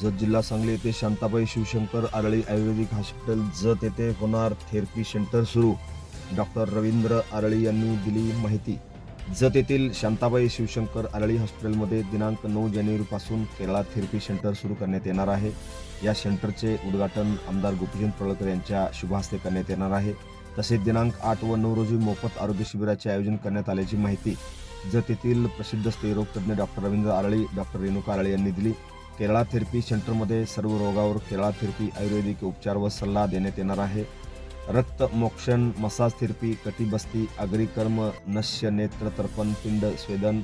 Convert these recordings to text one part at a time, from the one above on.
जत जिल्हा सांगली येथे शांताबाई शिवशंकर आरळी आयुर्वेदिक हॉस्पिटल जत येथे होणार थेरपी सेंटर सुरू. डॉक्टर रवींद्र आरळी यांनी दिली माहिती. जत येथील शांताबाई शिवशंकर आरळी हॉस्पिटलमध्ये दिनांक नऊ जानेवारीपासून केरळा थेरपी सेंटर सुरू करण्यात येणार आहे. या सेंटरचे उद्घाटन आमदार गोपीचंद पळकर यांच्या शुभहस्ते करण्यात येणार आहे. तसेच दिनांक आठ व नऊ रोजी मोफत आरोग्य शिबिराचे आयोजन करण्यात आल्याची माहिती. जत येथील प्रसिद्ध स्त्रीरोगतज्ञ डॉक्टर रवींद्र आरळी डॉक्टर रेणुका आरळी यांनी दिली. केरळा थेरपी सेंटरमध्ये सर्व रोगावर केरळा थेरपी आयुर्वेदिक उपचार व सल्ला देण्यात येणार आहे. रक्त मोक्षण massage therapy कटिबस्ती अग्रिकर्म nasya netra tarpan pinda swedan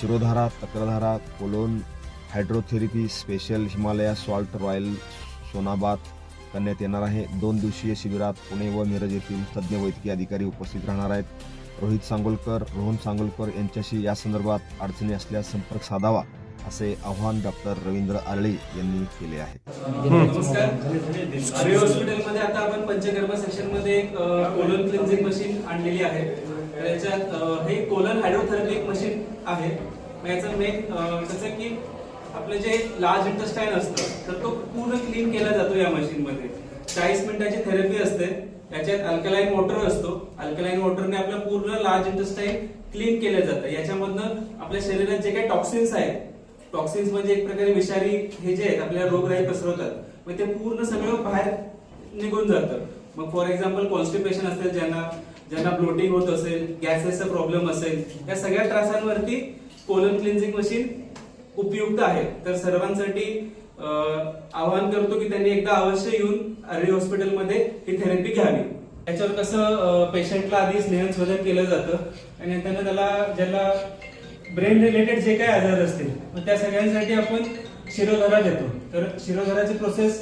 shirodhara takradhara colon hydrotherapy special Himalaya salt royal sauna bath करण्यात येणार आहे. दोन दिवसीय शिबिरात पुणे व मिरज येथील तज्ज्ञ वैद्यकीय अधिकारी उपस्थित राहणार आहेत. रोहित सांगोलकर रोहन सांगोलकर यांच्याशी या संदर्भात अडचणी असल्यास संपर्क साधावा. असे आव्हान डॉक्टर रवींद्र आरळी यांनी केले आहे. नमस्कार. हॉस्पिटलमध्ये आता आपण पंचकर्म सेक्शनमध्ये एक कोलन क्लिन्झिंग मशीन आणलेली आहे. याच्यात हे कोलन हायड्रोथेरपिक मशीन आहे. याचं मेन कसं की आपलं जे लार्ज इंटस्टाईन असतं तर तो पूर्ण क्लीन केला जातो या मशीन मध्ये. चाळीस मिनिटाची थेरपी असते. याच्यात अल्कलाईन वॉटर असतो. अल्कलाईन वॉटरने आपलं पूर्ण लार्ज इंटस्टाईन क्लीन केलं जातं. याच्यामधनं आपल्या शरीरात जे काही टॉक्सिन्स आहेत टॉक्सिन्स म्हणजे एक प्रकारे विषारी हे जे आहेत आपल्याला रोगराई पसरवतात. मग ते पूर्ण सगळं बाहेर निघून जातं. मग फॉर एक्झाम्पल कॉन्स्टिपेशन असेल ज्यांना ज्यांना ब्लोटिंग होत असेल गॅसेसचा प्रॉब्लेम असेल या सगळ्या त्रासांवरती कोलन क्लिन्झिंग मशीन उपयुक्त आहे. तर सर्वांसाठी आवाहन करतो की त्यांनी एकदा अवश्य येऊन आर्य हॉस्पिटलमध्ये ही थेरपी घ्यावी. याच्यावर कसं पेशंटला आधी स्नेहसोदन केलं जातं आणि त्यांना त्याला ज्याला ब्रेन रिलेटेड जे काही आजार असतील मग त्या सगळ्यांसाठी आपण शिरोधारा देतो तर शिरोधाराची प्रोसेस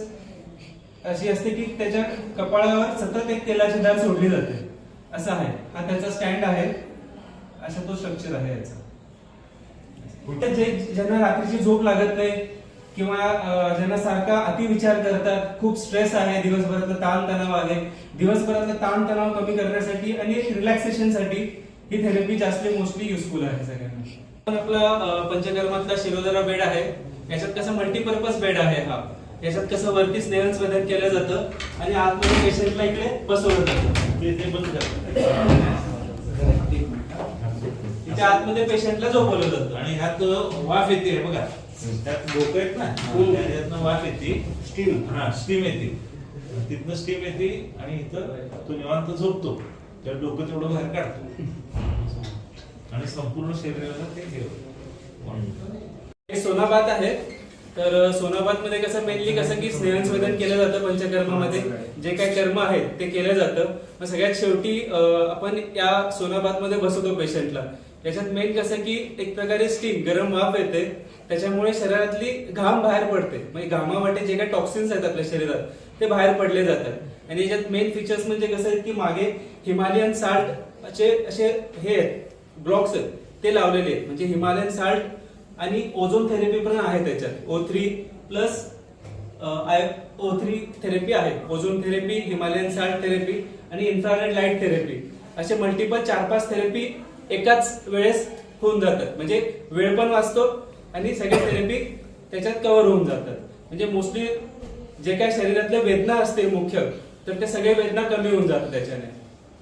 अशी असते की त्याच्या कपाळावर सतत एक तेलाची धार सोडली जाते. असं आहे. हा त्याचा स्टँड आहे. असा तो स्ट्रक्चर आहे याचा. तर जे ज्यांना रात्रीची झोप लागत नाही किंवा ज्यांना सारखा अतिविचार करतात खूप स्ट्रेस आहे दिवसभरातला ताण तणाव आहे. दिवसभरातला ताण तणाव कमी करण्यासाठी आणि रिलॅक्सेशनसाठी ही थेरपी जास्त मोस्टली युजफुल आहे सगळ्यांना. पण आपला पंचकर्मातला शिरोधरा बेड आहे. याच्यात कसं मल्टीपर्पज बेड आहे हा. याच्यात कसं वरती स्नेहन स्वेदन केलं जातं आणि आतमध्ये पेशंटला इकडे बसवलं जातं. ते बंद. इथे आतमध्ये पेशंटला झोपवलं जातं. आणि ह्यात वाफ येते बघा. त्यात लोक आहेत ना. त्याच्यातनं वाफ येते. स्टीम हा स्टीम येते. तिथनं स्टीम येते आणि इथं तो निवांत झोपतो. त्या डोकं तेवढं बाहेर काढतो. आणि संपूर्ण शरीराला ते घेऊ हे सोनाबात आहे. तर सोनाबात मध्ये कसं मेनली कसं की स्नेहन स्वेदन केलं जातं पंचकर्मामध्ये. जे काही कर्म आहेत ते केलं जातं. मग सगळ्यात शेवटी आपण या सोनाबात मध्ये बसवतो पेशंटला. याच्यात मेन कसं की एक प्रकारे स्टीम गरम वाफ येते. त्याच्यामुळे शरीरातली घाम बाहेर पडते. म्हणजे घामावाटे जे काही टॉक्सिन्स आहेत आपल्या शरीरात ते बाहेर पडले जातात. आणि याच्यात मेन फीचर्स म्हणजे कसं की मागे हिमालयन साल्ट चे असे हे आहेत. ब्लॉक्स आहेत ते लावलेले आहेत. म्हणजे हिमालयन साल्ट आणि ओझोन थेरपी पण आहे त्याच्यात. O three plus O three therapy आहे. Ozone therapy Himalayan salt therapy आणि इन्फ्रारेड लाइट थेरपी असे मल्टिपल चार पाच थेरपी एकाच वेळेस होऊन जातात. म्हणजे वेळ पण वाचतो आणि सगळे थेरपी त्याच्यात कव्हर होऊन जातात. म्हणजे मोस्टली जे काय शरीरातल्या वेदना असते मुख्य तर ते सगळे वेदना कमी होऊन जातात त्याच्याने.